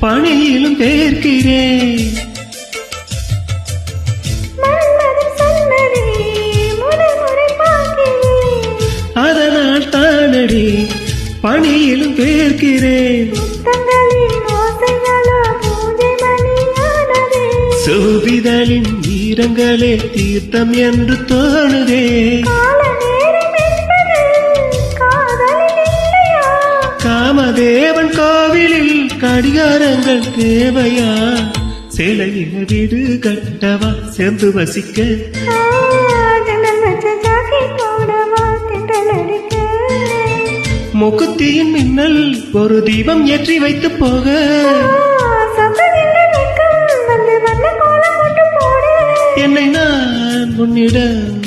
பணியில் வேர்க்கிறேன் மன்மதன் சொன்னதே முதல் முறை பார்க்கிறேன் அதனால் தானடி பணியிலும் மணியானதே. சோபிதலின் ஈரங்களே தீர்த்தம் என்று தோணுதே. காமதேவன் கோவிலில் கடிகாரங்கள் தேவையா? சிலையில வீடு கட்டவா? சேர்ந்து வசிக்க. ஆ, முக்குத்தியின் மின்னல் ஒரு தீபம் ஏற்றி வைத்து போக. என்னை நான் உன்னிடம்